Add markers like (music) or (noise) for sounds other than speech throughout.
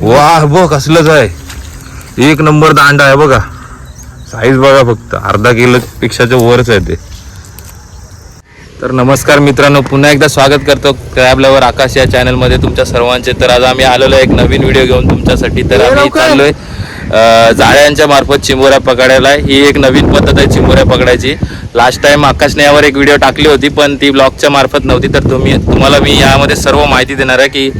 वाह बघ कसलंच आहे. एक नंबर दांडा आहे बघा. साईज बघा फक्त. अर्धा किलो पेक्षाच्या वरच आहे ते. तर नमस्कार मित्रांनो पुन्हा एकदा स्वागत करतो क्रॅब लवर आकाश या चॅनलमध्ये तुमच्या सर्वांचे. तर आज आम्ही आलेलो एक नवीन व्हिडिओ घेऊन तुमच्यासाठी. तर आम्ही चाललोय जाळ्यांच्या मार्फत चिंबोऱ्या पकडायला. ही एक नवीन पद्धत आहे चिंबोऱ्या पकडायची. लास्ट टाइम आकाशने यावर एक व्हिडिओ टाकली होती पण ती ब्लॉगच्या मार्फत नव्हती. तर तुम्ही तुम्हाला मी यामध्ये सर्व माहिती देणार आहे की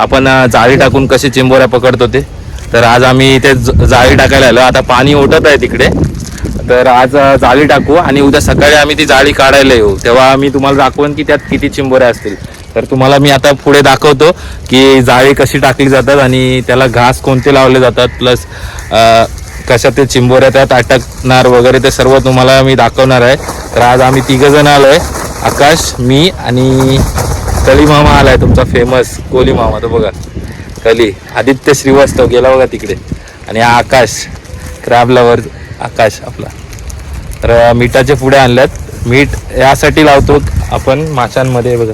आपण जाळी टाकून कसे चिंबोऱ्या पकडतो ते. तर आज आम्ही इथे ज- जाळी टाकायला आलो. आता पाणी ओटत आहे तिकडे. तर आज जाळी टाकू आणि उद्या सकाळी आम्ही ती जाळी काढायला येऊ. तेव्हा मी तुम्हाला दाखवेन की त्यात किती चिंबोऱ्या असतील. तर तुम्हाला मी आता पुढे दाखवतो की जाळी कशी टाकली जातात आणि त्याला घास कोणते लावले जातात प्लस कशा ते चिंबोऱ्या त्यात अटकणार वगैरे ते सर्व तुम्हाला मी दाखवणार आहे. तर आज आम्ही तिघ जण आहे आकाश मी आणि कली मामा आलाय तुमचा फेमस कोली मामा तो बघा. कली आदित्य श्रीवास्तव गेला बघा तिकडे. आणि हा आकाश क्रॅबलावर आकाश आपला. तर मिठाचे पुढे आणल्यात. मीठ यासाठी लावतो आपण माशांमध्ये बघा.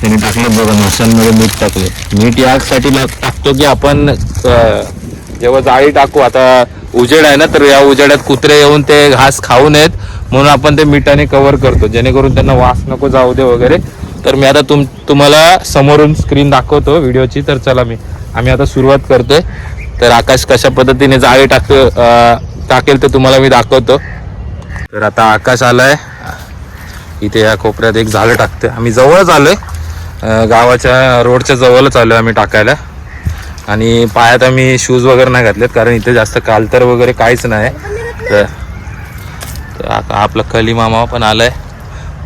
त्याने टाकलं बघा माशांमध्ये मीठ टाकले. मीठ यासाठी टाकतो की आपण जेव्हा जाळी टाकू आता उजेड आहे ना तर या उजेडात कुत्रे येऊन ते घास खाऊ नयेत. म्हणून आपण ते मिठाने कव्हर करतो. जेणेकरून त्यांना वास नको जाऊ दे वगैरे. तर मी आता तुम तुम्हाला समोरून स्क्रीन दाखवतो व्हिडिओची. तर चला मी आम्ही आता सुरुवात करतोय. तर आकाश कशा पद्धतीने जाळी टाक टाकेल ते तुम्हाला मी दाखवतो. तर आता आकाश आलाय. इथे या कोपऱ्यात एक झाडं टाकतोय. आम्ही जवळच आलोय. गावाच्या रोडच्या जवळच आलोय आम्ही टाकायला. आणि पायात आम्ही शूज वगैरे नाही घातलेत कारण इथे जास्त कालतर वगैरे काहीच नाही. तर तर आपला कली मामा पण आलाय.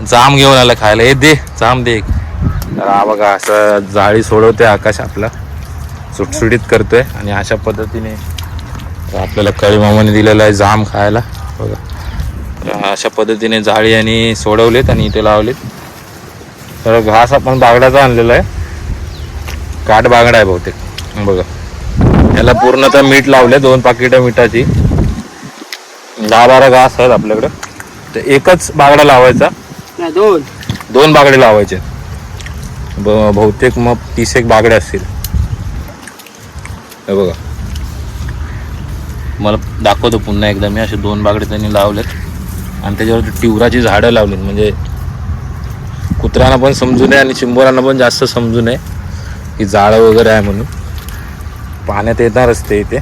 जाम घेऊन आला खायला. हे दे जाम दे तर हा बघा असं जाळी सोडवते आकाश आपला. सुटसुटीत करतोय आणि अशा पद्धतीने आपल्याला कळी मामाने दिलेला आहे जाम खायला. बघा. अशा पद्धतीने जाळी आणि सोडवलेत आणि इथे लावलेत. तर घास आपण बागडाचा आणलेला आहे. काठ बागडा आहे बहुतेक. बघा. याला पूर्णतः मीठ लावले दोन पाकिटं मिठाची. दहा बारा घास आहेत आपल्याकडे. तर एकच बागडा लावायचा. दोन. दोन बागडे लावायचे. बहुतेक मग तीस एक बागडे असतील. हे बघा. मला दाखवतो पुन्हा एकदा. मी असे दोन बागडे त्यांनी लावलेत. आणि त्याच्यावरती टिवराची झाडं लावलीत. म्हणजे कुत्र्यांना पण समजू नये आणि चिंबोरांना पण जास्त समजू नये. की जाळं वगैरे आहे म्हणून. पाण्यात येणार असते इथे.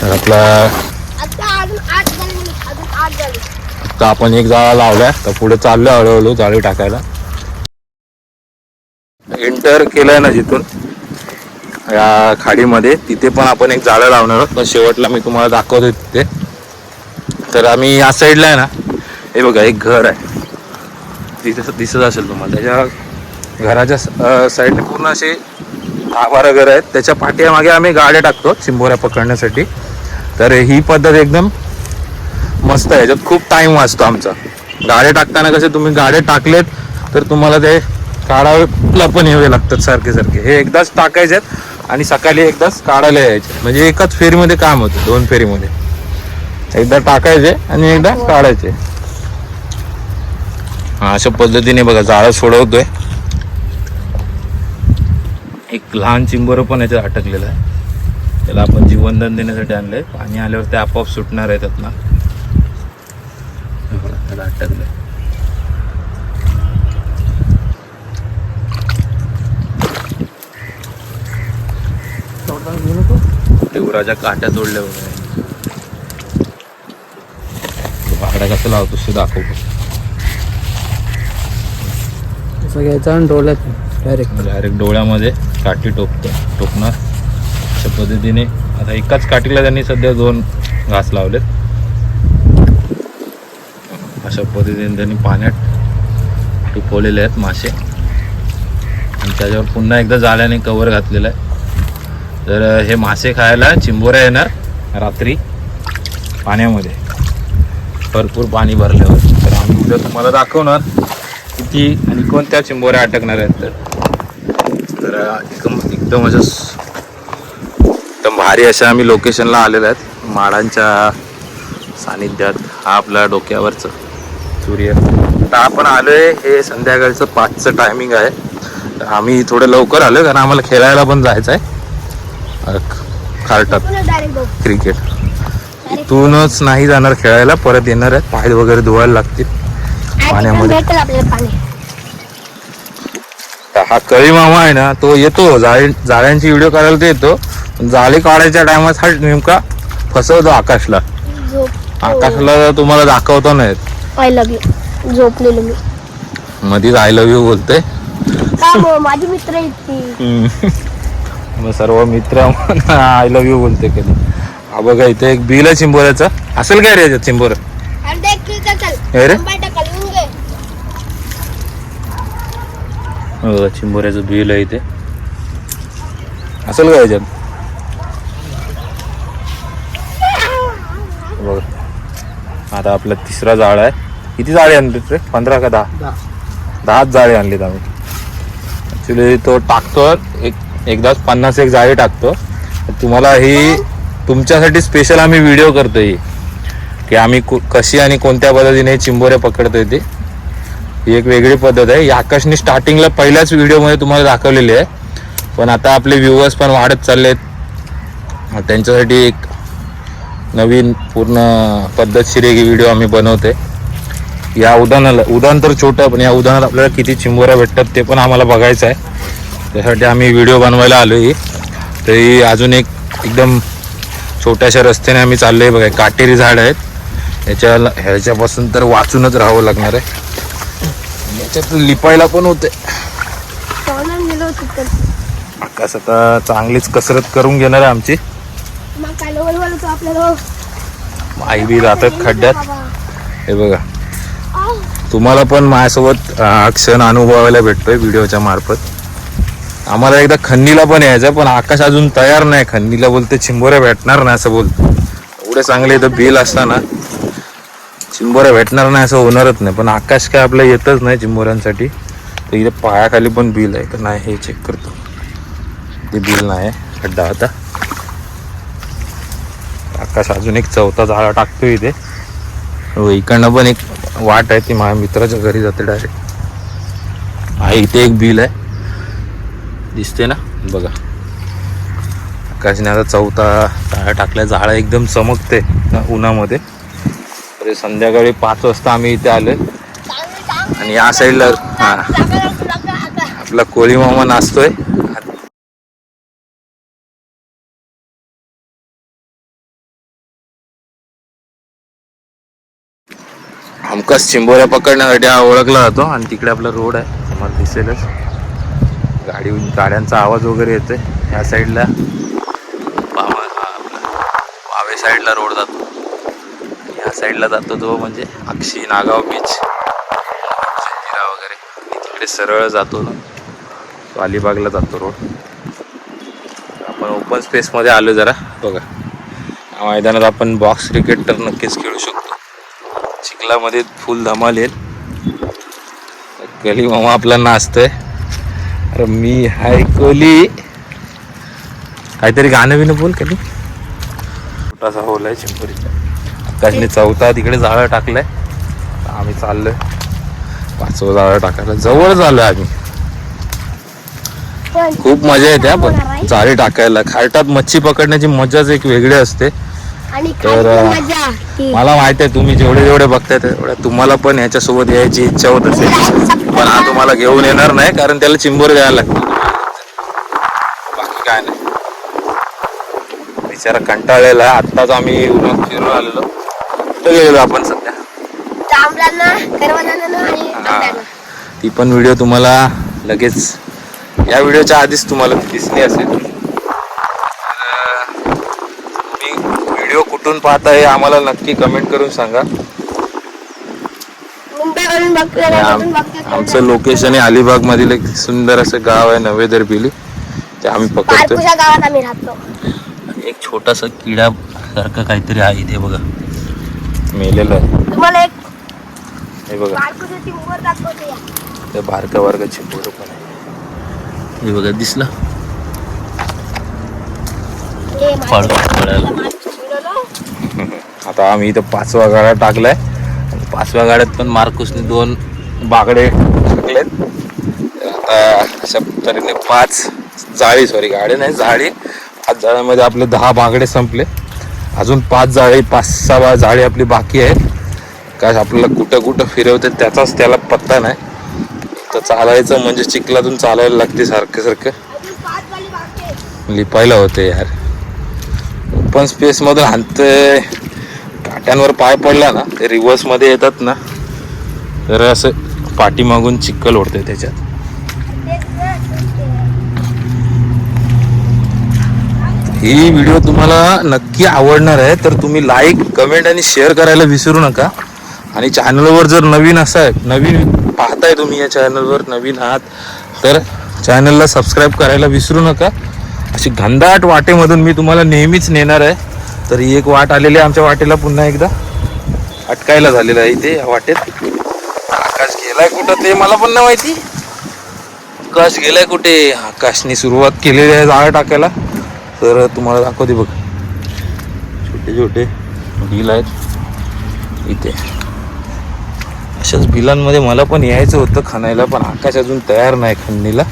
तर आपला आता आपण एक जाळा लावलाय तर पुढे चाललो हळूहळू जाळी टाकायला. एंटर केलंय ना जिथून या खाडीमध्ये. तिथे पण आपण एक जाळं लावणार आहोत. पण शेवटला मी तुम्हाला दाखवतो तिथे. तर आम्ही या साईडला आहे ना. हे बघा एक घर आहे. तिथे दिसत असेल तुम्हाला. त्याच्या घराच्या साईडने पूर्ण असे दहा बारा घर आहेत. त्याच्या पाठीमागे आम्ही गाड्या टाकतो चिंबोऱ्या पकडण्यासाठी. तर ही पद्धत एकदम मस्त आहे. याच्यात खूप टाइम वाचतो आमचा. गाड्या टाकताना कसे तुम्ही गाड्या टाकलेत तर तुम्हाला ते काढायला पण यावे लागतात सारखे सारखे. हे एकदाच टाकायचे आणि सकाळी एकदाच काढायला यायचे. म्हणजे एकाच फेरीमध्ये काम होतं दोन फेरीमध्ये. एकदा टाकायचे आणि एकदा काढायचे. अशा पद्धतीने बघा जाळं सोडवतोय. एक लहान चिंबर पण याच्यात अटकलेलं आहे. त्याला आपण जीवनदान देण्यासाठी आणलंय. पाणी आल्यावर ते आपोआप सुटणार आहे त्यातनं त्याला अटकलंय. देवराच्या काट्या तोडल्या वगैरे बाकडा कसं लावतो ते दाखवतो. असं घ्यायचं आणि डोळ्यात डायरेक्ट डायरेक्ट डोळ्यामध्ये काठी टोकतो टोकणार. अशा पद्धतीने आता एकाच काठीला त्यांनी सध्या दोन घास लावलेत. अशा पद्धतीने त्यांनी पाण्यात टिपवलेले आहेत मासे. आणि त्याच्यावर पुन्हा एकदा जाळ्याने कवर घातलेला आहे. तर हे मासे खायला चिंबोऱ्या येणार रात्री पाण्यामध्ये. भरपूर पाणी भरल्यावर. तर आम्ही उद्या तुम्हाला दाखवणार किती कोणत्या चिंबोऱ्या अटकणार आहेत तर? तर एकदम एकदम असं एकदम भारी अशा आम्ही लोकेशनला आलेलो आहेत. माडांच्या सानिध्यात हा आपल्या डोक्यावरचं सूर्य. आता आपण आलोय हे संध्याकाळचं पाचचं टायमिंग आहे. तर आम्ही थोडं लवकर आलोय कारण आम्हाला खेळायला पण जायचं आहे. खारटात क्रिकेट इथूनच नाही जाणार खेळायला परत येणार आहेत. पाय वगैरे धुवायला लागतील. पाण्यामध्ये. तर हा कळी मामा आहे ना तो येतो. जाळी जाळ्यांची व्हिडिओ करायला तो येतो. जाळी काढायच्या टायमात हा नेमका फसवतो आकाशला. आकाशला तुम्हाला दाखवतो नाही. आय लव्ह यू झोपलेलो मी. मधीच आय लव्ह यू बोलते माझी मित्र मग सर्व मित्र आय लव्ह यू बोलते कधी हा बघा इथे एक बिल आहे चिंबोऱ्याचं. असेल काय रे चिंबोर? आणि ते की चल हे रे? शंभर टक्का लिहून घे हो चिंबोऱ्याचं बिल आहे इथे. असेल का याच्यात? बघ. आता आपला तिसरा जाळ आहे. किती जाळे आणलेत रे पंधरा का दहा? दहा. दहाच जाळे आणलेत आम्ही. ॲक्च्युली तो टाकतो एक एकदाच पन्नास एक जाळे टाकतो. तुम्हाला ही तुमच्यासाठी स्पेशल आम्ही व्हिडिओ करतो ही की आम्ही कशी आणि कोणत्या पद्धतीने चिंबोऱ्या पकडतोय ते. ही एक वेगळी पद्धत आहे. आकाशने स्टार्टिंगला पहिल्याच व्हिडिओमध्ये तुम्हाला दाखवलेली आहे. पण आता आपले व्ह्युअर्स पण वाढत चालले आहेत त्यांच्यासाठी एक नवीन पूर्ण पद्धतशीर एक व्हिडिओ आम्ही बनवते या उदाहरणाला उदाहरण तर छोटं पण या उदाहरणात आपल्याला किती चिंबोऱ्या भेटतात ते पण आम्हाला बघायचं आहे. त्यासाठी आम्ही व्हिडिओ बनवायला आलो ही तर ही अजून एक एकदम छोट्याशा रस्त्याने आम्ही चाललो आहे बघा. काटेरी झाड आहेत. ह्याच्या ह्याच्यापासून तर वाचूनच राहावं लागणार आहे. याच्यात लिपायला पण होते आकाश आता चांगलीच कसरत करून घेणार आहे आमची. आई बी जातात खड्ड्यात. हे बघा. तुम्हाला पण माझ्यासोबत क्षण अनुभवायला भेटतोय व्हिडिओच्या मार्फत. आम्हाला एकदा खन्नीला पण यायचं पण आकाश अजून तयार नाही. खन्नीला बोलते चिंबोऱ्या भेटणार नाही असं बोलतो. एवढे चांगले इथं बिल असताना. चिंबोऱ्या भेटणार नाही असं होणारच नाही. पण आकाश काय आपलं येतच नाही चिंबोऱ्यांसाठी. तर इथे पायाखाली पण बिल आहे. का नाही हे चेक करतो. ते बिल नाही. खड्डा होता. आकाश अजून एक चौथा झाडा टाकतो इथे. हो इकडनं पण एक वाट आहे ती माझ्या मित्राच्या घरी जाते डायरेक्ट हा इथे एक बिल आहे. दिसते ना? बघा. आकाशने आता चौथा टाळ्या टाकल्या. जाळा एकदम चमकते उन्हामध्ये. तरी संध्याकाळी पाच वाजता आम्ही इथे आलोय. आणि या साईडला हा. आपला कोळी मामा नाचतोय. हमखास चिंबोऱ्या पकडण्यासाठी हा ओळखला जातो आणि तिकडे आपला रोड आहे. समोर दिसेलच. गाडी गाड्यांचा आवाज वगैरे येतोय. ह्या साईडला वावे साईडला रोड जातो. साईडला जातो तो म्हणजे अक्षी नागाव बीच जंजिरा वगैरे. आणि तिकडे सरळ जातो. ना तो अलिबागला जातो रोड. आपण ओपन स्पेसमध्ये आलो जरा. बघा. मैदानात आपण बॉक्स क्रिकेट तर नक्कीच खेळू शकतो. चिखलामध्ये फुल धमाल येईल. कली मामा आपला नाचतोय. अरे मी हाय कोली. काहीतरी गाणं बिणं बोल कधी छोटासा होल आहे चिंपरीचा. आकाशने चौथा तिकडे जाळं टाकलंय. आम्ही चाललोय. पाचवं जाळं टाकायला. जवळ झालोय आम्ही. खूप मजा येते पण जाळी टाकायला. खारटात मच्छी पकडण्याची मजाच एक वेगळी असते. तर, मला माहीत आहे तुम्ही जेवढे जेवढे बघताय तेवढ्या तुम्हाला पण याच्यासोबत यायची इच्छा होत असेल. पण हा तुम्हाला घेऊन येणार नाही कारण त्याला चिंबोर द्यायला लागतं. बाकी काय नाही. बिचारा कंटाळलेला आहे. आत्ताच आम्ही उन्हात फिरून आलेलो. कुठं गेलेलो आपण सध्या. आणि. ती पण व्हिडिओ तुम्हाला लगेच या व्हिडिओच्या आधीच तुम्हाला ती दिसली असेल. तर, तुम्ही व्हिडिओ कुठून पाहताय हे आम्हाला नक्की कमेंट करून सांगा. मुंबईवरून आम- आमचं लोकेशन आहे अलिबाग मधील एक सुंदर असं गाव आहे नवेदर बिली. ते आम्ही पकडतो पारकुशा गावात आम्ही राहतो. एक छोटासा किडा सारखं काहीतरी आहे इथे बघा. मेलेलं आहे. तुम्हाला एक हे बघा. पारकुशाची वर दाखवते. या. ते बारका बारका चिंबोर पण आहे. हे बघा दिसलं? हे फळ चिडवलं. (laughs) आता आम्ही इथं पाचवा गाडा टाकलाय. आणि पाचव्या गाड्यात पण मार्कुसने दोन बागडे टाकलेत. तर आता अशा तऱ्हेने पाच जाळी सॉरी गाडी नाही जाळी. पाच जाळ्यामध्ये आपले दहा बागडे संपले. अजून पाच जाळी पाच सहा जाळी आपली बाकी आहेत. काय आपल्याला कुठं कुठं फिरवते त्याचाच त्याला पत्ता नाही. तर चालायचं म्हणजे चिखलातून चालायला लागते सारखं सारखं. लिपायला होते यार. ओपन स्पेसमधून मधून काट्यांवर पाय पडला ना ते रिव्हर्समध्ये येतात ना. तर असं पाठीमागून चिखल ओढते त्याच्यात तेच ना, तेच ते. ही व्हिडिओ तुम्हाला नक्की आवडणार आहे तर तुम्ही लाईक कमेंट आणि शेअर करायला विसरू नका. आणि चॅनलवर जर नवीन असाय नवीन पाहताय तुम्ही या चॅनलवर नवीन आहात तर चॅनलला सबस्क्राईब करायला विसरू नका. अशी घनदाट वाटेमधून मी तुम्हाला नेहमीच नेणार आहे. तर ही एक वाट आलेली आहे आमच्या वाटेला पुन्हा एकदा. अटकायला झालेलं आहे इथे या वाटेत. आकाश गेलाय कुठं ते मला पण नाही माहिती. आकाश गेलाय कुठे? आकाशने सुरुवात केलेली आहे जाळं टाकायला. तर तुम्हाला दाखवते बघ. छोटे छोटे. बिल आहेत. इथे. अशाच बिलांमध्ये मला पण यायचं होतं खणायला पण आकाश अजून तयार नाही खंडणीला.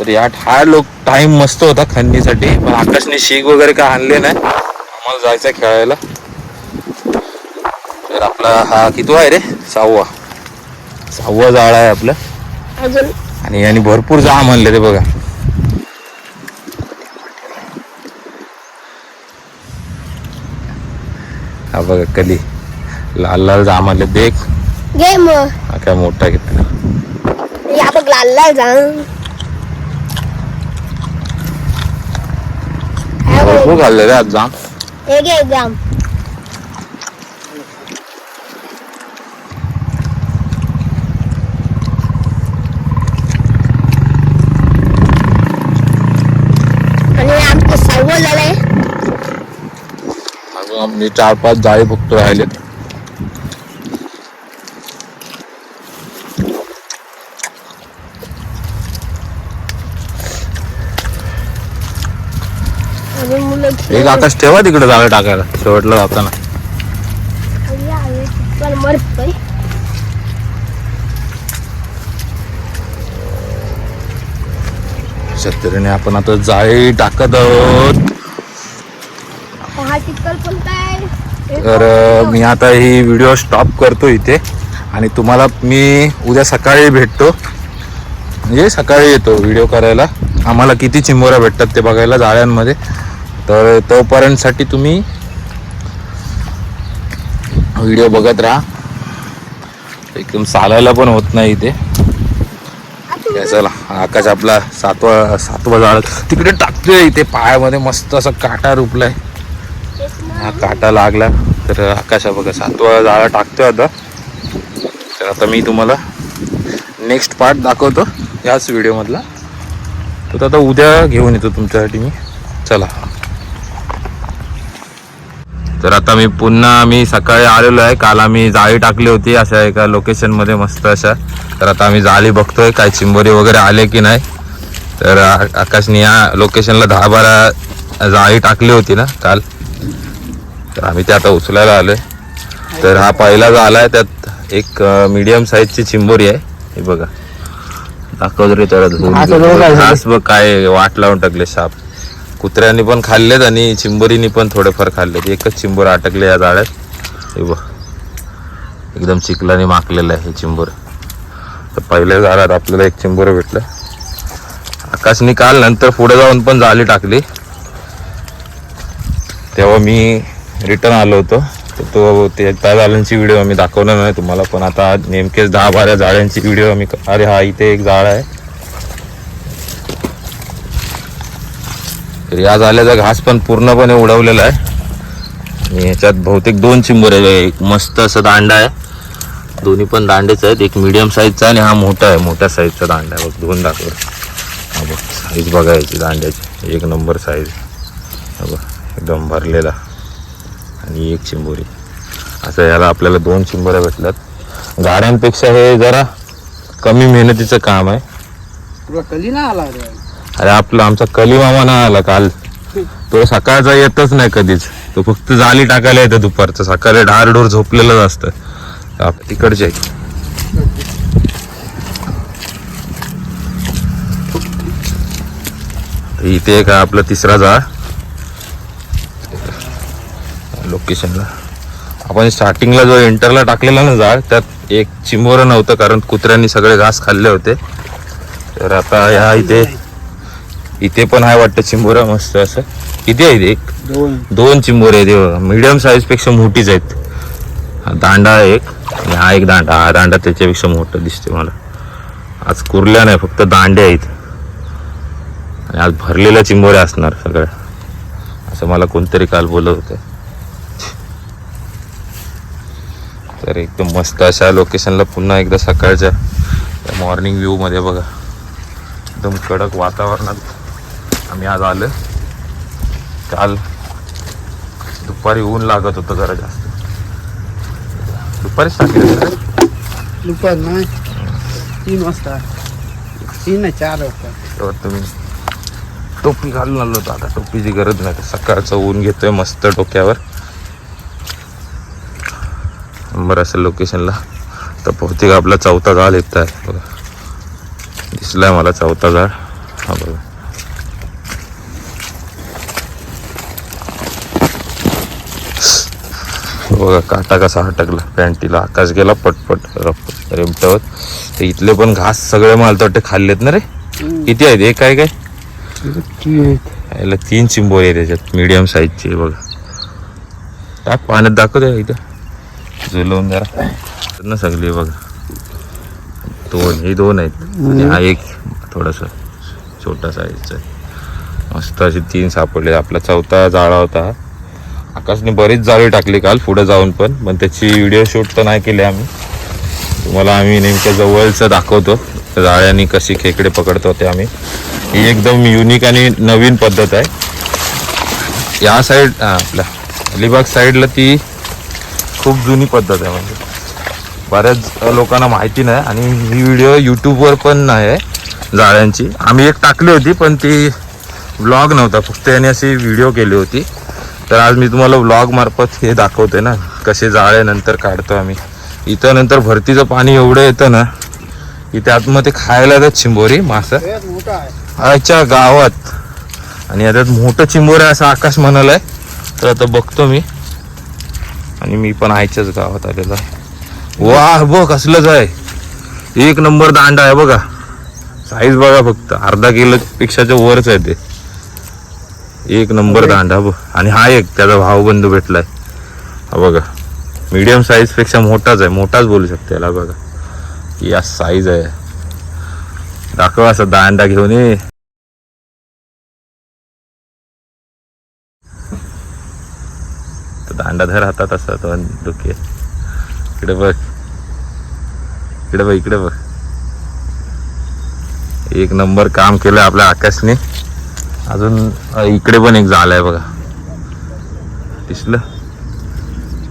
तर या हा लोक टाइम मस्त होता खंडणीसाठी पण आकाशने शीग वगैरे काय आणले नाही. आम्हाला जायचं खेळायला. तर आपला हा किती आहे रे? सहावा. सहावा जाळा आहे आपला. अजून? आणि यांनी भरपूर जाम आणले ते बघा. हा बघा कली लाल लाल जाम आणले देख। घे मग हा काय मोठा घेतला या बघ लाल लाल जाम. भरपूर घालले रे आज जाम। हे घे जाम आणि आमचं सहावं झालंय आपली चार पाच जाळी फक्त राहिलेत एक आकाश ठेवा तिकडे जाळं टाकायला शेवटला जाताना. तऱ्हेने आपण आता जाळी टाकत आहोत. तर मी आता ही व्हिडिओ स्टॉप करतो इथे. आणि तुम्हाला मी उद्या सकाळी भेटतो. म्हणजे सकाळी येतो व्हिडिओ करायला. आम्हाला किती चिंबोऱ्या भेटतात ते बघायला जाळ्यांमध्ये. तर तोपर्यंतसाठी तुम्ही व्हिडिओ बघत राहा. एकदम चालायला पण होत नाही इथे. चला आकाश आपला सातवा सातवा जाळ तिकडे टाकतोय इथे पायामध्ये. मस्त असा काटा रुपलाय. हा काटा लागला. तर आकाशा बघा सातवा जाळा टाकतोय आता. तर आता मी तुम्हाला नेक्स्ट पार्ट दाखवतो याच व्हिडिओमधला तर आता उद्या घेऊन येतो तुमच्यासाठी मी. चला. तर आता मी पुन्हा आम्ही सकाळी आलेलो आहे. काल आम्ही जाळी टाकली होती अशा एका लोकेशनमध्ये मस्त अशा. तर आता आम्ही जाळी बघतोय काय चिंबोरी वगैरे आले की नाही. तर आकाशने या लोकेशनला दहा बारा जाळी टाकली होती ना काल. तर आम्ही ते आता उचलायला आलोय. तर हा पहिला झाला आहे त्यात एक मीडियम साईजची चिंबोरी आहे. हे बघा. दाखवतो रे त्याला बघ काय वाट लावून टाकले साप. कुत्र्यांनी पण खाल्लेत आणि चिंबोरीनी पण थोडेफार खाल्लेत. एकच चिंबोर अटकले या जाळ्यात. हे बघ. एकदम चिखलाने माकलेलं आहे हे चिंबोर. तर पहिल्या झाडात आपल्याला एक चिंबोर भेटलं. आकाशनी काल नंतर पुढे जाऊन पण जाळी टाकली. तेव्हा मी रिटर्न आलो होतो. तर तो ते त्या झाडांची व्हिडिओ आम्ही दाखवणार नाही तुम्हाला पण आता नेमकेच दहा बारा जाळ्यांची व्हिडिओ आम्ही अरे हा इथे एक जाळ आहे. तर या झाल्याचा घास पण पूर्णपणे उडवलेला आहे. आणि याच्यात बहुतेक दोन चिंबर आहे. एक मस्त असं दांडा आहे. दोन्ही पण दांडेच आहेत. एक मिडियम साईजचा आणि हा मोठा आहे. मोठ्या साईजचा दांडा आहे. बघ दोन दाखवर हा बघ साईज बघायची दांड्याची. एक नंबर साईज हा बघ एकदम भरलेला. आणि एक चिंबोरी. असं याला आपल्याला दोन चिंबोऱ्या भेटल्यात. गाड्यांपेक्षा हे जरा कमी मेहनतीचं काम आहे. तुला कली ना आला अरे आपला आमचा कली मामा ना आला काल. तो सकाळचा येतच नाही कधीच. तो फक्त जाली टाकायला येतं दुपारचं. सकाळी ढारढोर झोपलेलंच असतं. तिकडचे आहे. इथे का आपलं तिसरा जाळ लोकेशनला आपण स्टार्टिंगला जो एंटरला टाकलेला ना जाळ त्यात एक चिंबोरं नव्हतं कारण कुत्र्यांनी सगळे घास खाल्ले होते. तर आता ह्या इथे इथे पण आहे वाटतं चिंबोरा मस्त असं. किती आहे एक? दोन. दोन चिंबोरे आहेत. मीडियम साईजपेक्षा मोठीच आहेत. हा दांडा एक. आणि हा एक दांडा. हा दांडा त्याच्यापेक्षा मोठा दिसते मला. आज कुर्ल्या नाही फक्त दांडे आहेत. आणि आज भरलेल्या चिंबोऱ्या असणार सगळ्या. असं मला कोणतरी काल बोलत होतं. तर एकदम मस्त अशा लोकेशनला पुन्हा एकदा सकाळच्या मॉर्निंग व्ह्यू मध्ये बघा. एकदम कडक वातावरणात आम्ही आज आलो. काल दुपारी ऊन लागत होतं जरा जास्त. दुपारीच टाकले दुपार नाही. तीन वाजता. तीन नाही चार वाजता. तुम्ही टोपी घालून आलो होतो. आता टोपीची गरज नाही. सकाळचं ऊन घेतोय मस्त डोक्यावर. नंबर असेल लोकेशनला तर बहुतेक आपला चौथा जाळ येत आहे. बघा. दिसलाय मला चौथा जाळ हा बघा. बघा काटा कसा हटकला. पॅन्टीला आकाश गेला पटपट रप- रेमटावर. तर इथले पण घास सगळे मला वाटते खाल्लेत ना रे? किती आहेत? एक काय? काय याला तीन चिंबोरी आहे त्याच्यात मीडियम साईजची बघा. टाक पाण्यात दाखव द्या इथं? झुलवून जरा. ना सगळी बघा. दोन हे दोन आहेत. आणि हा एक थोडस छोटा साईजचा मस्त असे तीन सापडले. आपला चौथा जाळा होता. आकाशने बरीच जाळी टाकली काल पुढे जाऊन पण. पण त्याची व्हिडिओ शूट तर नाही केली आम्ही. तुम्हाला आम्ही नेमक्या जवळचं दाखवतो. जाळ्यांनी कशी खेकडे पकडतो ते आम्ही. ही एकदम युनिक आणि नवीन पद्धत आहे. या साईड आपल्या अलिबाग साईडला ती खूप जुनी पद्धत आहे म्हणजे. बऱ्याच लोकांना माहिती नाही आणि ही व्हिडिओ यूट्यूबवर पण नाही आहे जाळ्यांची. आम्ही एक टाकली होती पण ती ब्लॉग नव्हता. फक्त याने अशी व्हिडिओ केली होती. तर आज मी तुम्हाला ब्लॉग मार्फत हे दाखवते ना कसे जाळे नंतर काढतो आम्ही. इथं नंतर भरतीचं पाणी एवढं येतं ना मग ते खायला येतात चिंबोरी मासा. आहे. आजच्या गावात. आणि आता मोठं चिंबोर आहे असं आकाश म्हणालाय. तर आता बघतो मी. आणि मी पण आईच्याच गावात आलेलो आहे. वा बघ कसलंच आहे. एक नंबर दांडा आहे बघा. साईज बघा फक्त. अर्धा किलो पेक्षाच्या वरच आहे ते. एक नंबर दांडा बघ. आणि हा एक त्याचा भावबंधू भेटलाय. हा बघा. मीडियम साईजपेक्षा मोठाच आहे. मोठाच बोलू शकते याला बघा. या साईज आहे. दाखव असा दांडा घेऊन ये. दांडा धर हातात असा तो डोके. इकडे बघ. इकडे बघ इकडे बघ. एक नंबर काम केलं आपल्या आकाशने. अजून इकडे पण एक झालाय बघा. दिसलं?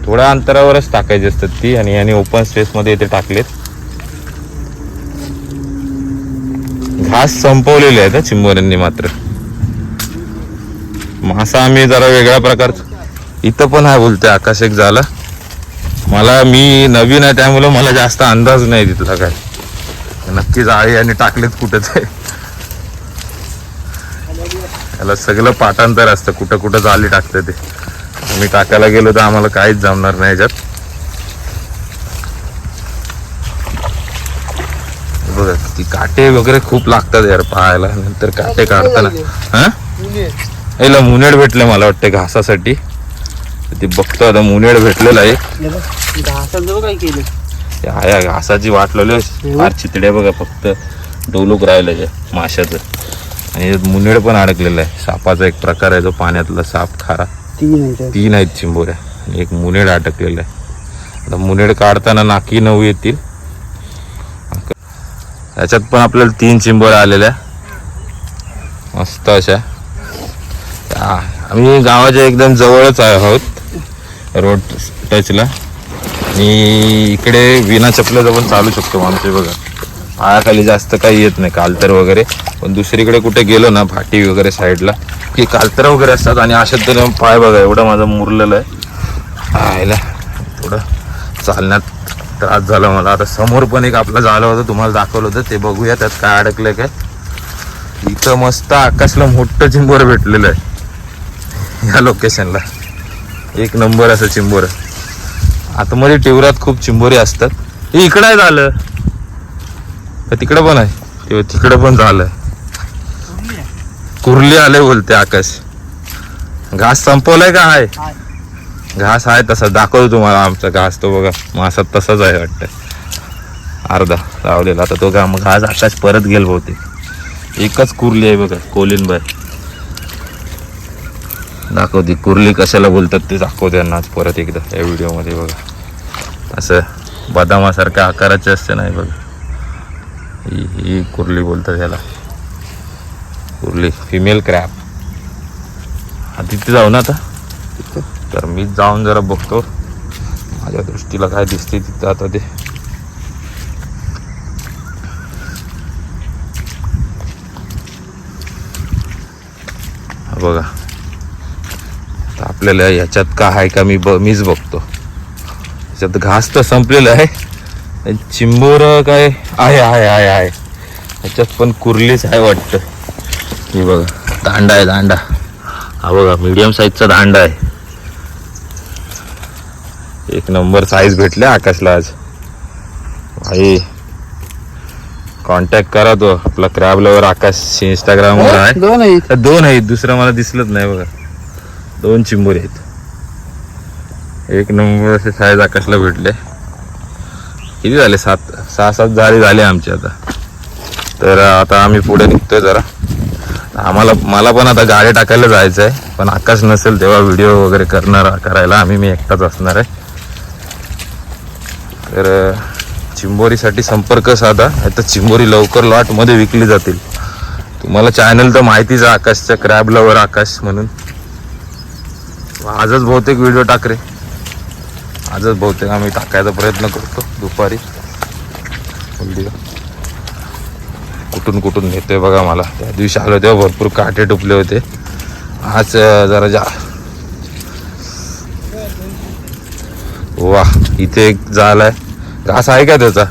थोड्या अंतरावरच टाकायची असतात ती आणि याने ओपन स्पेसमध्ये इथे टाकलेत. घास संपवलेले आहेत हं चिंबोऱ्यांनी मात्र. मासा आम्ही जरा वेगळ्या प्रकारचा इथं पण आहे बोलते आकाश एक झाला. मला मी नवीन आहे त्यामुळे मला जास्त अंदाज नाही तिथला काय. नक्की जाळी आणि टाकलेत कुठं ते. याला सगळं पाठांतर असतं कुठं कुठं जाळी टाकतं ते. आम्ही टाकायला गेलो तर आम्हाला काहीच जमणार नाही याच्यात. बघा ती काटे वगैरे खूप लागतात यार पाहायला. नंतर काटे काढताना. हा? याला मुनेड भेटले मला वाटतं घासासाठी. ते बघतो आता मुनेड भेटलेला आहे. घासाचं काय केलं? ते आया घासाची वाट लावली फार चितड्या बघा फक्त डोलूक राहिलं माशाचं. आणि मुनेड पण अडकलेला आहे. सापाचा एक प्रकार आहे जो पाण्यातला साप खारा. तीन आहेत चिंबोऱ्या. आणि एक मुनेड अटकलेला आहे. आता मुनेड काढताना नाकी नऊ येतील. याच्यात पण आपल्याला तीन चिंबोऱ्या आलेल्या मस्त अशा. आम्ही गावाच्या एकदम जवळच आहे आहोत. रोड टचला आणि इकडे विना चपल्याचं पण चालू शकतो माणूस हे बघा. पायाखाली जास्त काही येत नाही कालतर वगैरे. पण दुसरीकडे कुठे गेलो ना भाटी वगैरे साईडला की कालतर वगैरे असतात आणि अशा तर पाय बघा एवढं माझं मुरलेलं आहे. आयला थोडं चालण्यात त्रास झाला मला. आता समोर पण एक आपलं झालं होतं तुम्हाला दाखवलं होतं ते बघूया त्यात काय अडकलं काय. इथं मस्त आकाशला मोठं चिंबर भेटलेलं आहे. या लोकेशनला एक नंबर असं चिंबोर. आतमध्ये टिवरात खूप चिंबोरी असतात. हे इकडं आहे झालं. तिकडं पण आहे. तेव्हा तिकडं पण झालं कुर्ली आले बोलते आकाश. घास संपवलाय का? आहे घास आहे तसा. दाखवतो तुम्हाला आमचा घास. तो बघा. मासा तसाच आहे वाटतं. अर्धा. लावलेला आता तो घा घास आकाश परत गेल बहुतेक. एकच कुर्ली आहे बघा. कोलिनबाई दाखवते. कुर्ली कशाला बोलतात ते दाखवते त्यांना आज परत एकदा या व्हिडिओमध्ये बघा. असं बदामासारख्या आकाराचे असते नाही बघा. ही ही कुर्ली बोलतात याला. कुर्ली फिमेल क्रॅप हा तिथे जाऊ ना आता. तर मी जाऊन जरा बघतो. माझ्या दृष्टीला काय दिसते तिथं आता ते. बघा. आपल्याला याच्यात का आहे का मी ब मीच बघतो. याच्यात घास तर संपलेलं आहे. चिंबोर काय? आहे आहे आहे आहे. याच्यात पण कुर्लीच आहे वाटतं. हे बघा दांडा आहे दांडा. हा बघा मीडियम साईजचा दांडा आहे. एक नंबर साईज भेटले आकाशला आज. भाई कॉन्टॅक्ट करा तो. आपला क्रॅब लवर आकाश इंस्टाग्राम वर आहे. दोन आहेत दुसरं मला दिसलंच नाही बघा. दोन चिंबोरी आहेत. एक नंबर असे साईज आकाशला भेटले. किती झाले? सात सहा सात जाळी झाले आमचे आता. तर आता आम्ही पुढे निघतोय जरा. आम्हाला मला पण आता गाडी टाकायला जायचं आहे पण आकाश नसेल तेव्हा व्हिडिओ वगैरे करणार करायला. आम्ही मी एकटाच असणार आहे. तर चिंबोरीसाठी संपर्क साधा. आता चिंबोरी लवकर लॉटमध्ये विकली जातील. तुम्हाला चॅनल तर माहितीच आहे आकाशच्या. क्रॅब लवर आकाश म्हणून. आजच बहुतेक व्हिडिओ टाक रे आजच बहुतेक आम्ही टाकायचा प्रयत्न करतो दुपारी. कुठून कुठून नेतोय बघा मला. त्या दिवशी आलो तेव्हा भरपूर काटे टुपले होते. आज जरा जा. वा इथे एक जाल आहे घास आहे का त्याचा?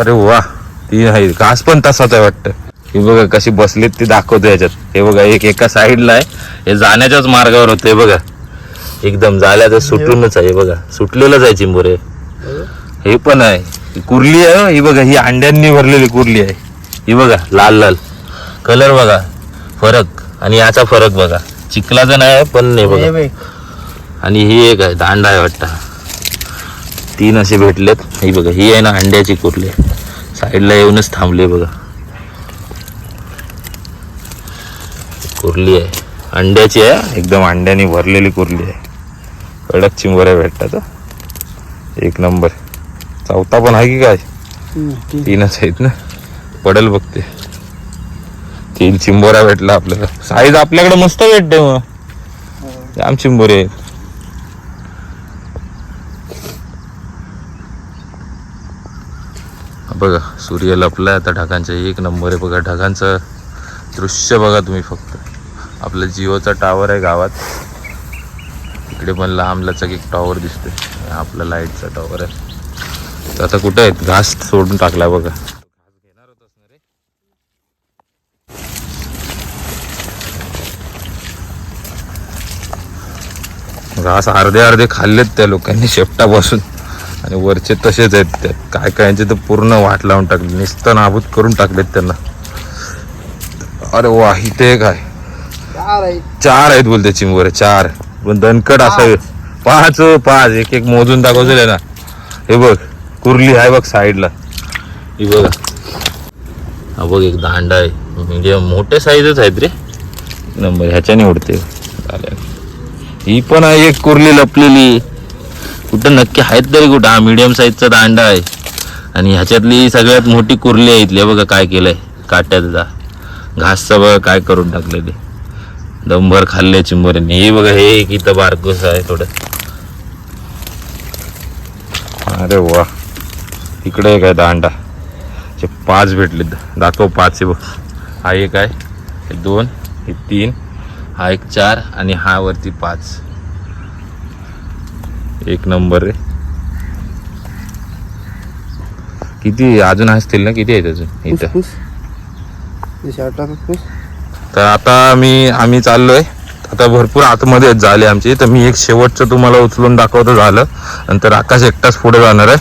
अरे वा तीन आहे. घास पण तसाच आहे वाटतं. हे बघा कशी बसलीत ती दाखवतो याच्यात. हे बघा एक एका साईडला आहे. हे जाण्याच्याच मार्गावर होते बघा. एकदम जाल्याचं सुटूनच आहे बघा. सुटलेलंच आहे चिंबोरे हे. पण आहे. कुर्ली आहे हो, बघा ही अंड्यांनी भरलेली कुर्ली आहे. ही बघा लाल लाल. कलर बघा. फरक. आणि याचा फरक बघा. चिखलाचा नाही आहे, पण नाही बघा. बघ. आणि ही एक आहे दांडा आहे वाटतं. तीन असे भेटलेत. ही बघा ही आहे ना अंड्याची कुर्ली. साईडला येऊनच थांबले बघा. कुर्ली आहे. अंड्याची आहे एकदम अंड्याने भरलेली कुर्ली आहे. कडक चिंबोऱ्या भेटतात. एक नंबर. चौथा पण आहे की काय. तीनच आहेत ना? पडल बघते. तीन चिंबोऱ्या भेटला आपल्याला. साईज आपल्याकडे मस्त भेटते मग. जाम चिंबोरे आहेत. बघा सूर्य लपलाय. आता ढगांचा एक नंबर आहे बघा. ढगांचं दृश्य बघा तुम्ही फक्त. आपलं जिओचा टावर आहे गावात. इकडे पण लांब लचक एक टॉवर दिसतोय. आपला लाईटचा टॉवर आहे. तर आता कुठं आहेत? घास सोडून टाकला बघा. घास अर्धे अर्धे खाल्लेत त्या लोकांनी शेपटापासून. आणि वरचे तसेच आहेत ते काय कायचे तर पूर्ण वाट लावून टाकले. नुसतं नाबूद करून टाकलेत त्यांना. अरे वा इथे काय चार आहेत. चार आहेत बोलते चिंबोरे चार. पण दणकट असावे पाच. पाच एक एक मोजून दाखवले ना. हे बघ कुर्ली आहे बघ साईडला. ही बघा. हा बघ एक दांडा आहे. म्हणजे मोठे साईजच आहेत रे. नंबर ह्याच्याने उडते चालेल. ही पण आहे एक कुर्ली लपलेली. कुठं नक्की आहेत तरी कुठं. हा मिडियम साईजचा दांडा आहे. आणि ह्याच्यातली सगळ्यात मोठी कुर्ली आहे इथली. हे बघा काय केलंय. काट्याचा घासचं बघा काय करून टाकलेले दमभर खाल्ले चिंबोऱ्यांनी हे बघा हे एक इथं बारकोस आहे थोडं. अरे वा. इकडे एक आहे दांडा. हे पाच भेटले दाखव पाच आहे बघ. हा एक आहे हे दोन हे तीन हा एक चार आणि हा वरती पाच. एक नंबर रे. किती अजून असतील ना? किती आहेत अजून इथं? तर आता मी आम्ही चाललोय. आता भरपूर आतमध्ये झाले आमची. तर मी एक शेवटचं तुम्हाला उचलून दाखवतो झालं. नंतर आकाश एकटाच पुढे जाणार आहे.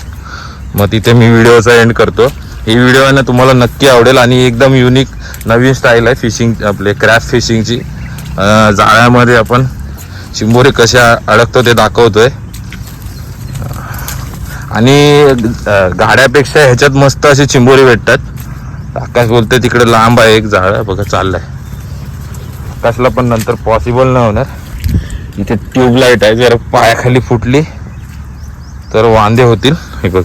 मग तिथे मी व्हिडिओचा एंड करतो. ही व्हिडिओ आहे ना तुम्हाला नक्की आवडेल आणि एकदम युनिक नवीन स्टाईल आहे फिशिंग आपले क्रॅफ्ट फिशिंगची जाळ्यामध्ये आपण चिंबोरी कशा अडकतो ते दाखवतोय. आणि गाड्यापेक्षा ह्याच्यात मस्त अशी चिंबोरी भेटतात. आकाश बोलते तिकडे लांब आहे एक झाड बघा चाललंय. आकाशला पण नंतर पॉसिबल नाही होणार. इथे ट्यूबलाईट आहे जर पायाखाली फुटली तर वांदे होतील. हे बघ.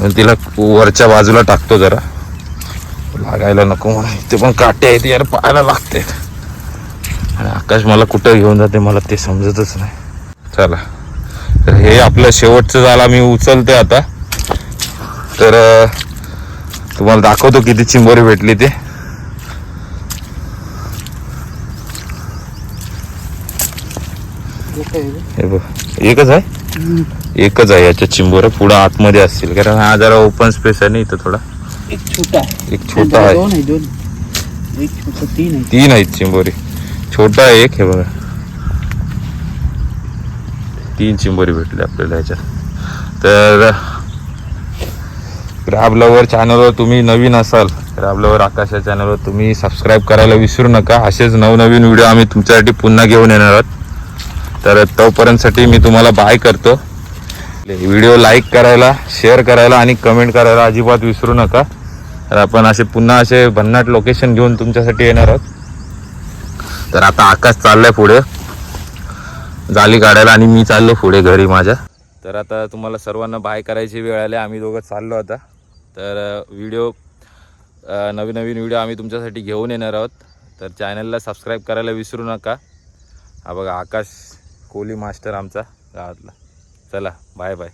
मग तिला वरच्या बाजूला टाकतो जरा. लागायला नको म्हणून. इथे पण काटे आहेत यार पायाला लागते आणि आकाश मला कुठं घेऊन जाते मला ते समजतच नाही. चला. तर हे आपलं शेवटचं झाला मी उचलते आता. तर तुम्हाला दाखवतो किती चिंबोरी भेटली ते एक आहे हे बघ एकच आहे? एकच आहे याच्या चिंबोऱ्या पुढं आतमध्ये असतील. कारण हा जरा ओपन स्पेस आहे ना इथं थोडा. एक छोटा आहे. एक छोटा तीन आहे. तीन आहेत चिंबोरी. छोटा आहे एक हे बघा. तीन चिंबोरी भेटली आपल्याला ह्याच्यात तर ग्राब लवर चॅनलवर तुम्ही नवीन असाल ग्राब लवर आकाशा चॅनलवर तुम्ही सबस्क्राईब करायला विसरू नका. असेच नवनवीन व्हिडिओ आम्ही तुमच्यासाठी पुन्हा घेऊन येणार आहोत. तर तोपर्यंतसाठी मी तुम्हाला बाय करतो. व्हिडिओ लाईक करायला शेअर करायला आणि कमेंट करायला अजिबात विसरू नका. तर आपण असे पुन्हा असे भन्नाट लोकेशन घेऊन तुमच्यासाठी येणार आहोत. तर आता आकाश चाललाय पुढे. जाली काढायला आणि मी चाललो पुढे घरी माझ्या. तर आता तुम्हाला सर्वांना बाय करायची वेळ आली. आम्ही दोघं चाललो आता. तर व्हिडिओ नवीन नवीन व्हिडिओ आम्ही तुमच्यासाठी घेऊन येणार आहोत. तर चॅनलला सबस्क्राईब करायला विसरू नका. हा बघा आकाश कोहली मास्टर आमचा गावातला चला बाय बाय